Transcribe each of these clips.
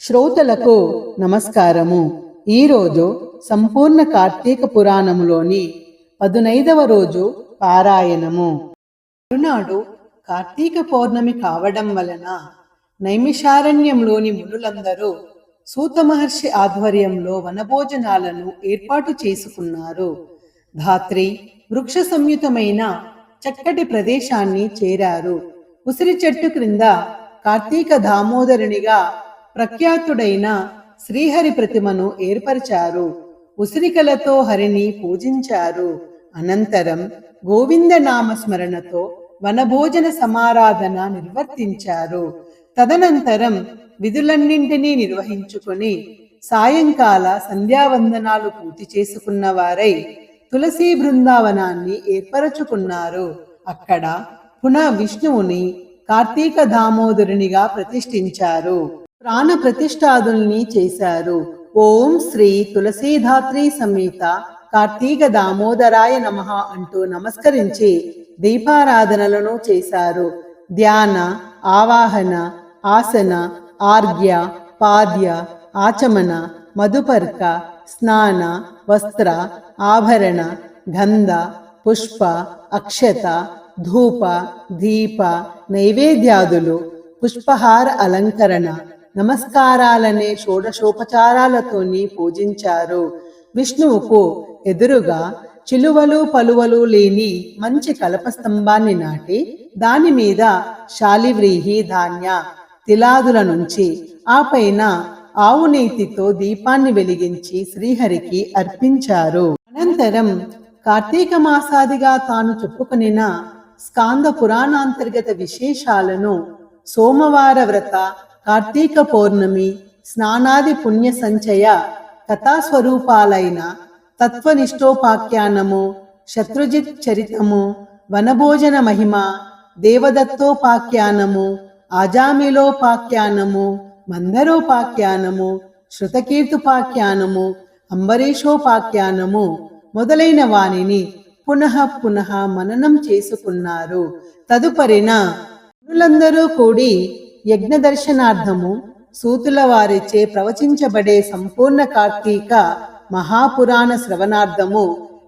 శ్రోతలకు నమస్కారము. ఈరోజు సంపూర్ణ కార్తీక పురాణములోని పదునైదవ రోజు పారాయణము. మరునాడు కార్తీక పౌర్ణమి కావడం వలన నైమిషారణ్యంలోని మునులందరూ సూత మహర్షి ఆధ్వర్యంలో వనభోజనాలను ఏర్పాటు చేసుకున్నారు. ధాత్రి వృక్ష సంయుతమైన చక్కటి ప్రదేశాన్ని చేరారు. ఉసిరి చెట్టు క్రింద కార్తీక దామోదరునిగా ప్రఖ్యాతుడైన శ్రీహరి ప్రతిమను ఏర్పరిచారు. ఉసిరికలతో హరిని పూజించారు. అనంతరం గోవింద నామస్మరణతో వనభోజన సమారాధన నిర్వర్తించారు. తదనంతరం విధులన్నింటినీ నిర్వహించుకొని సాయంకాల సంధ్యావందనాలు పూర్తి చేసుకున్న వారై తులసీ బృందావనాన్ని ఏర్పరచుకున్నారు. అక్కడ పునః విష్ణువుని కార్తీక దామోదరునిగా ప్రతిష్ఠించారు. ప్రాణ ప్రతిష్ఠాదుల్ని చేశారు. ఓం శ్రీ తులసీధాత్రి సమేత కార్తీక దామోదరాయ నమః అంటూ నమస్కరించి దీపారాధనలను చేశారు. ధ్యాన ఆవాహన ఆసన ఆర్ఘ్య పాద్య ఆచమన మధుపర్క స్నాన వస్త్ర ఆభరణ గంధ పుష్ప అక్షత ధూప దీప నైవేద్యాదులు పుష్పహార అలంకరణ నమస్కారాలనే షోడశోపచారాలతోని పూజించారు. విష్ణువుకు ఎదురుగా చిలువలు పలువలు లేని మంచి కలప స్తంభాన్ని నాటి దాని మీద శాలివ్రీహి ధాన్య తిలాదుల నుంచి ఆ పైన ఆవు దీపాన్ని వెలిగించి శ్రీహరికి అర్పించారు. అనంతరం కార్తీక మాసాదిగా తాను చెప్పుకొనిన స్కాంద పురాణాంతర్గత విశేషాలను సోమవార వ్రత కార్తీక పౌర్ణమి స్నానాది పుణ్య సంచయ కథాస్వరూపాలైన తత్వనిష్టోపాఖ్యానము శత్రుజిత్ చరితము వనభోజన మహిమ దేవదత్తోపాఖ్యానము ఆజామిలోపాఖ్యానము మందరోపాఖ్యానము శృతకీర్తుపాఖ్యానము అంబరీషోపాఖ్యానము మొదలైన వానిని పునః పునః మననం చేసుకున్నారు. తదుపరిన మునులందరూ కూడి యజ్ఞ దర్శనార్థము సూతుల వారిచే ప్రవచించబడే సంపూర్ణ కార్తీక మహాపురాణ శ్రవణార్థము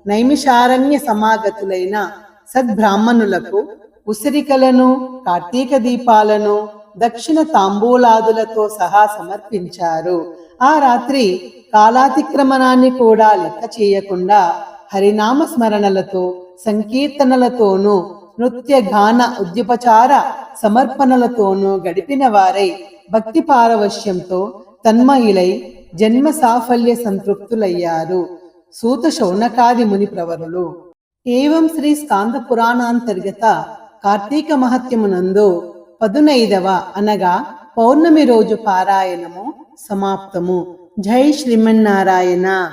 నైమిషారణ్య సమాగతులైన సద్బ్రాహ్మణులకు ఉసిరికలను కార్తీక దీపాలను దక్షిణ తాంబూలాదులతో సహా సమర్పించారు. ఆ రాత్రి కాలాతిక్రమణాన్ని కూడా లెక్క చేయకుండా హరినామ స్మరణలతో సంకీర్తనలతోనూ నృత్య గాన ఉద్యపచార సమర్పణలతోనూ గడిపిన వారై భక్తి పారవశ్యంతో తన్మయులై జన్మ సాఫల్య సంతృప్తులయ్యారు. సూత శౌనకాది ముని ప్రవరులు. ఏవం శ్రీ స్కాంద పురాణాంతర్గత కార్తీక మహత్యమునందు పదునైదవ అనగా పౌర్ణమి రోజు పారాయణము సమాప్తము. జై శ్రీమన్నారాయణ.